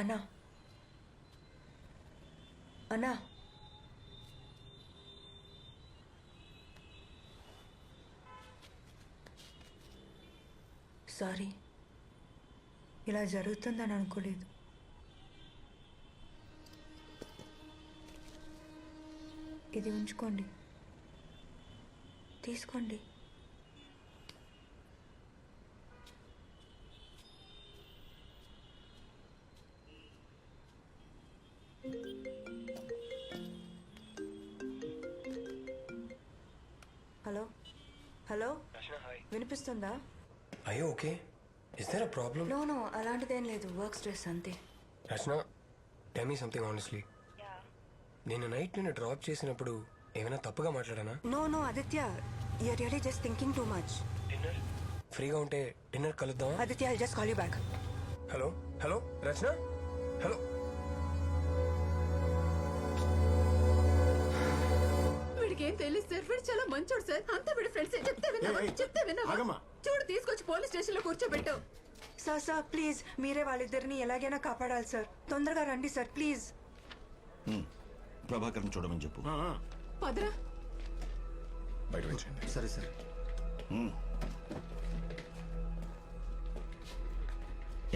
అన్నా. అన్నా. సారీ. ఇలా జరుగుతుందని అనుకోలేదు. ఇది ఉంచుకోండి. తీసుకోండి. వినిపిస్తుందా? అయ్యో okay is there a problem no no అలాంటిదేం లేదు. వర్క్ స్ట్రెస్ అంతే. Rachana tell me something honestly నేను నైట్ నిన్ను డ్రాప్ చేసినప్పుడు ఏమైనా తప్పుగా మాట్లాడానా? No no Aditya you're really just thinking too much dinner ఫ్రీగా ఉంటే dinner కలుద్దామా? Aditya I just call you back hello hello Rachana? Hello ఏం తెలియదు సార్. వీడు చాలా మంచోడు సార్. అంతా వీడి ఫ్రెండ్స్. చెప్తే విన్నావా? చెప్తే విన్నావా. చూడు తీసుకొచ్చి పోలీస్ స్టేషన్లో కూర్చోబెట్టావు సార్ సార్ ప్లీజ్. మీరే వాళ్ళిద్దరిని ఎలాగైనా కాపాడాలి సార్. తొందరగా రండి సార్ ప్లీజ్. ప్రభాకర్ని చూడమని చెప్పు. పదరా బయట ఉంచండి సరే సరే.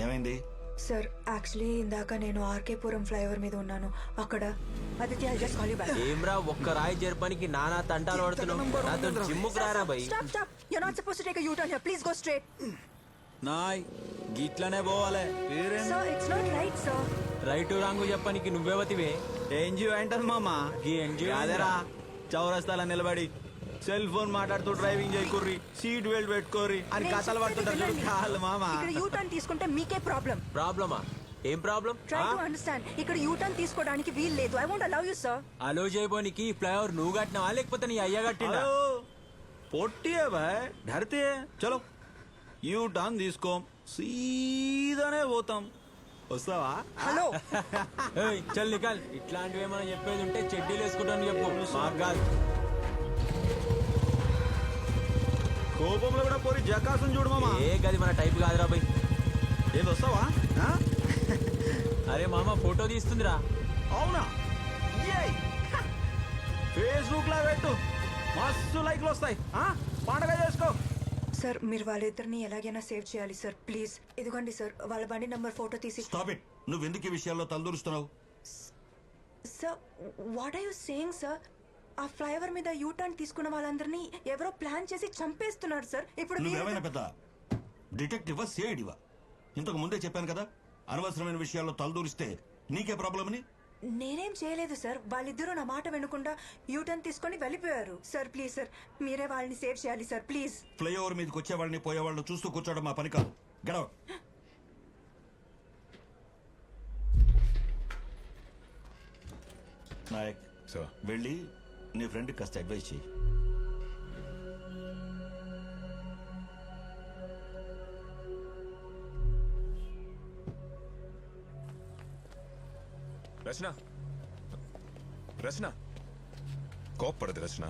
ఏమైంది? సార్ యాక్చువల్లీ ఇందాక నేను ఆర్కేపురం ఫ్లైఓవర్ మీద ఉన్నాను. అక్కడ Aditya I just call you back ఏమ్రా ఒక్క రాయి చేర్పనికి నానా తంటాలు పడుతున్నావు? నాతో జిమ్ముకు రారా bye stop stop you not suppose to take U turn here please go straight నాయ్ గిట్లనే పోవాలి. Sir it's not right sir right wrong చెప్పనికి నువ్వెవతివే? ఎన్జిఓ ఏంటది మామ? ఈ అదేరా చౌరస్తాల నిలబడి సెల్ ఫోన్ మాట్లాడుతూ డ్రైవింగ్ చేయకుర్రి సీట్ బెల్ట్ పెట్టుకోర్రి. అని కథలు పడుతుంటారు కాళ్ళు మామ. ఇక్కడ యూ టర్న్ తీసుకుంటే మీకే ప్రాబ్లం ప్రాబ్లమా? ఏం ప్రాబ్లం? ట్రై టు అండర్స్టాండ్ ఇక్కడ యూ టర్న్ తీసుకోవడానికి వీలు లేదు. I want allow you sir allow చేయబోనికి flyover నువ్వు కట్టినావా? లేకపోతే నీ అయ్య కట్టిండా? హలో. పొట్టియే బాయ్. ధరితే. చలో. You turn తీసుకోం. సీదానే పోతాం. వస్తావా? హలో. ఏయ్, చల్ నికాల్ ఇట్లాంటివి ఏమైనా చెప్పేది ఉంటే చెడ్డీలు వేసుకుంటాను చెప్పు. మాకు కాదు. కోపంలో కూడా పోరి జకాసం చూడు మామ. ఏ గది మన టైప్ కాదురా బై. ఏది వస్తావా? ఆ? అరే మామ ఫోటో తీస్తుందిరా. అవునా? ఫేస్బుక్లో పెట్టు. మస్తు లైక్లు వస్తాయి. ఆ? పండగ చేసుకో. సార్ మీరు వాళ్ళిద్దరిని ఎలాగైనా సేవ్ చేయాలి సార్. ప్లీజ్. ఇదిగోండి సార్ వాళ్ళ బండి నంబర్ ఫోటో తీసి. స్టాప్ ఇట్ నువ్వు ఎందుకు ఈ విషయాల్లో తలదూరుస్తున్నావు? Sir what are you saying sir ఆ ఫ్లైఓవర్ మీద యూ టర్న్ తీసుకున్న వాళ్ళందరినీ ఎవరో ప్లాన్ చేసి చంపేస్తున్నారు సార్. ఇప్పుడు మీరు- నువ్వేమైనా పెద్ద డిటెక్టివా సేడివా ఇంతకు ముందే చెప్పాను కదా అనవసరమైన విషయాల్లో తలదూరిస్తే నీకే ప్రాబ్లం అని నేనేం చేయలేదు సార్. వాళ్ళిద్దరూ నా మాట వినకుండా యూ టర్న్ తీసుకొని వెళ్ళిపోయారు. సార్ ప్లీజ్ సార్ మీరే వాళ్ళని సేవ్ చేయాలి సార్ ప్లీజ్. ఫ్లైఓవర్ మీదకి వచ్చేవాళ్ళని పోయేవాళ్ళని చూస్తూ కూర్చోవడం మా పని కాదు. గడవ నాయక్ సార్ వెళ్ళి నీ ఫ్రెండ్ కాస్త అడ్వైస్ చేయి రచన. రచన. కోప్పడదు రచన.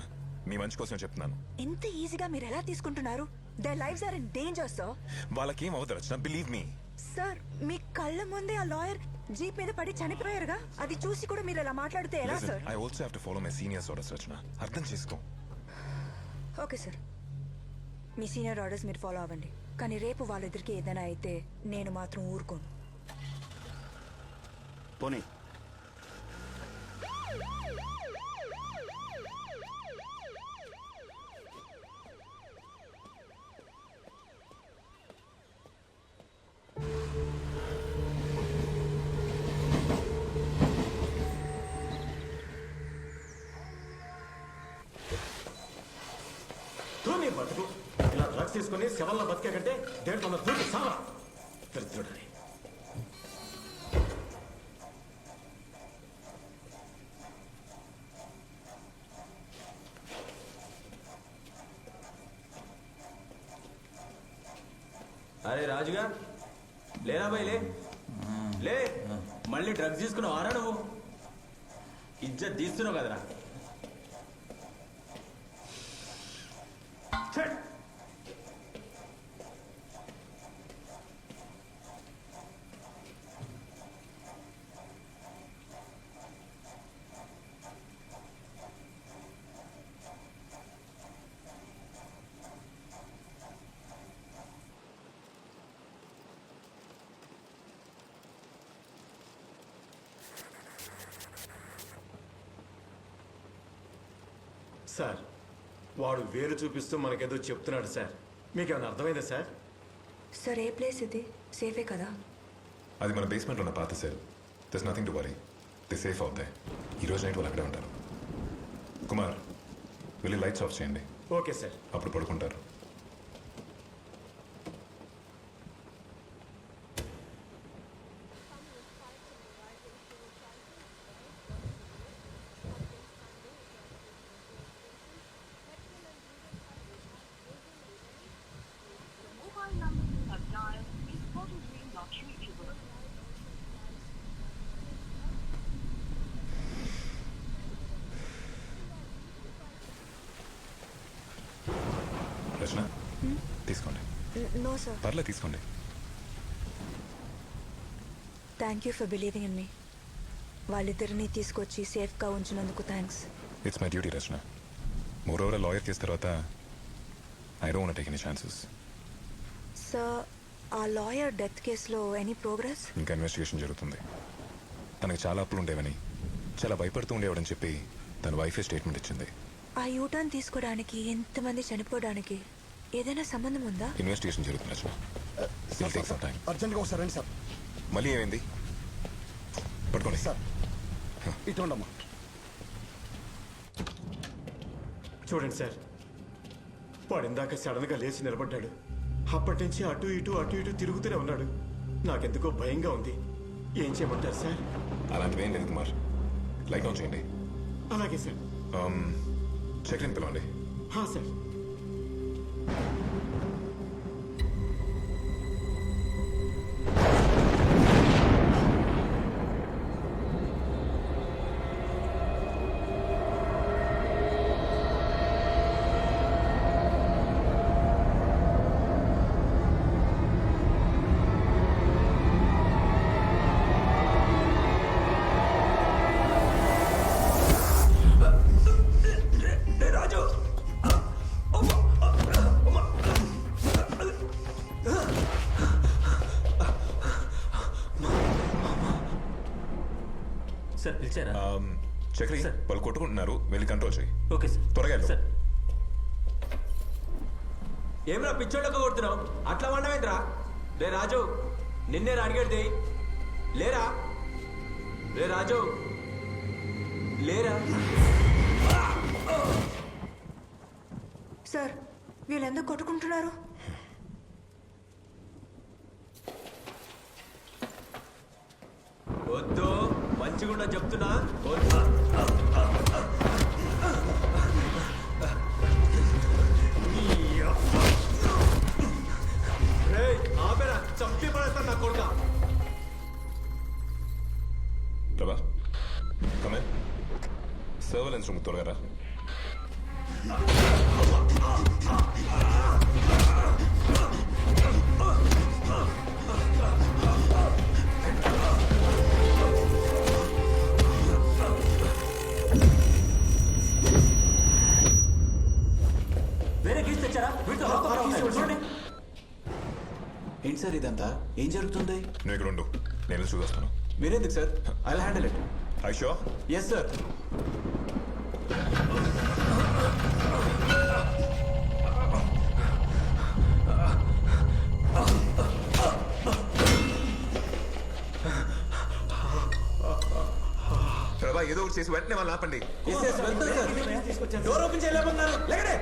మీ మంచి కోసం చెప్తున్నాను. ఎంత ఈజీగా మీరు ఎలా తీసుకుంటున్నారు? The lifes are in danger sir వాళ్ళకేం అవ్వదు రచన బిలీవ్ మీ సార్ మీ కళ్ళ ముందే ఆ లాయర్ జీప్ మీద పడి చనిపోయారుగా? అది చూసి కూడా మీరు ఇలా మాట్లాడితే ఎలా sir? I also have to follow my seniors orders Rachana అర్థం చేసుకో. Okay sir. మీ సీనియర్ ఆర్డర్స్ మీరు ఫాలో అవ్వండి. కానీ రేపు వాళ్ళిద్దరికి ఏదైనా అయితే నేను మాత్రం ఊరుకోను. పోనీ. తీసుకుని శవల్లో బతికే కంటే దేంట్లో ఉన్న ధూని సావా దరిద్రుడని అరే రాజుగా. లేరా బై లే. లే మళ్ళీ డ్రగ్స్ తీసుకున్నావు ఆరా నువ్వు? ఇజ్జత్ తీస్తున్నావు కదరా. సార్ వాడు వేలు చూపిస్తూ మనకేదో చెప్తున్నాడు సార్. మీకేమైనా అర్థమైందా సార్? సార్ ఏ ప్లేస్ ఇది? సేఫే కదా? అది మన బేస్మెంట్లో ఉన్న పాత cell thus nothing to worry the safe అవుతాయి ఈ రోజు నైట్ వాళ్ళు అక్కడే ఉంటారు. కుమార్ వెళ్ళి లైట్స్ ఆఫ్ చేయండి. Okay sir. అప్పుడు పడుకుంటారు. రచన తీసుకోండి. నో సార్ పర్లే తీసుకోండి. Thank you for believing in me వాళ్ళిద్దరిని తీసుకొచ్చి సేఫ్గా ఉంచినందుకు thanks it's my duty Rachana moreover lawyer case తర్వాత I don't take any chances sir ఆ లాయర్ డెత్ కేసులో ఎనీ ప్రోగ్రెస్ ఇంకా ఇన్వెస్టిగేషన్ జరుగుతుంది. తనకి చాలా అప్పులు ఉండేవని చాలా భయపడుతూ ఉండేవాడని చెప్పి తన వైఫే స్టేట్మెంట్ ఇచ్చింది. ఆ యూటర్న్ తీసుకోవడానికి ఎంతమంది చనిపోవడానికి ఏదైనా సంబంధం ఉందా? ఇన్వెస్టిగేషన్ జరుగుతుంది Rachana will take some time అర్జెంట్గా ఒకసారి రండి సార్. మళ్ళీ ఏమైంది? పట్టుకోండి సార్ ఇటు ఉండమ్మా చూడండి సార్. వాడు ఇందాక సడన్గా లేచి నిలబడ్డాడు. అప్పటి నుంచి అటు ఇటు అటు ఇటు తిరుగుతూనే ఉన్నాడు. నాకెందుకో భయంగా ఉంది. ఏం చేయమంటారు సార్? అలాంటివి ఏం లేదు కుమార్. లైట్ ఆన్ చేయండి. అలాగే సార్. చెక్లిన్ పిలవండి. హా సార్. సార్ పిలిచారా చక్రి సార్. వాళ్ళు కొట్టుకుంటున్నారు. వెళ్ళి కంట్రోల్ చేయి ఓకే సార్. త్వరగా వెళ్ళు. సార్. ఏమిరా పిచ్చోళ్ళకు కొడుతున్నావు? అట్లా వండమేంద్రా రే రాజు నిన్నే అడిగేది లేరా? రే రాజు లేరా? సార్ వీళ్ళు ఎందుకు కొట్టుకుంటున్నారు? మంచిగుండా చెప్తున్నా. వద్దు రేయ్, ఆపేరా. చంపి పడేస్తాను నా కొడుక. ప్రభా కమే సర్వలెన్స్ రూమ్ త్వరగా రా ఏంటి సార్ ఇదంతా? ఏం జరుగుతుంది? నువ్వు ఇక్కడ ఉండు. నేను వెళ్ళి చూసేస్తాను మీరెందుకు sir? I handle it I show yes sir Prabha ఏదో ఒకటి చేసి వెంటనే వాళ్ళు ఆపండి. డోర్ ఓపెన్ చేయలేమన్నారు లేకడే.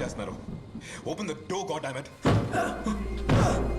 చేస్తున్నారు open the door god damn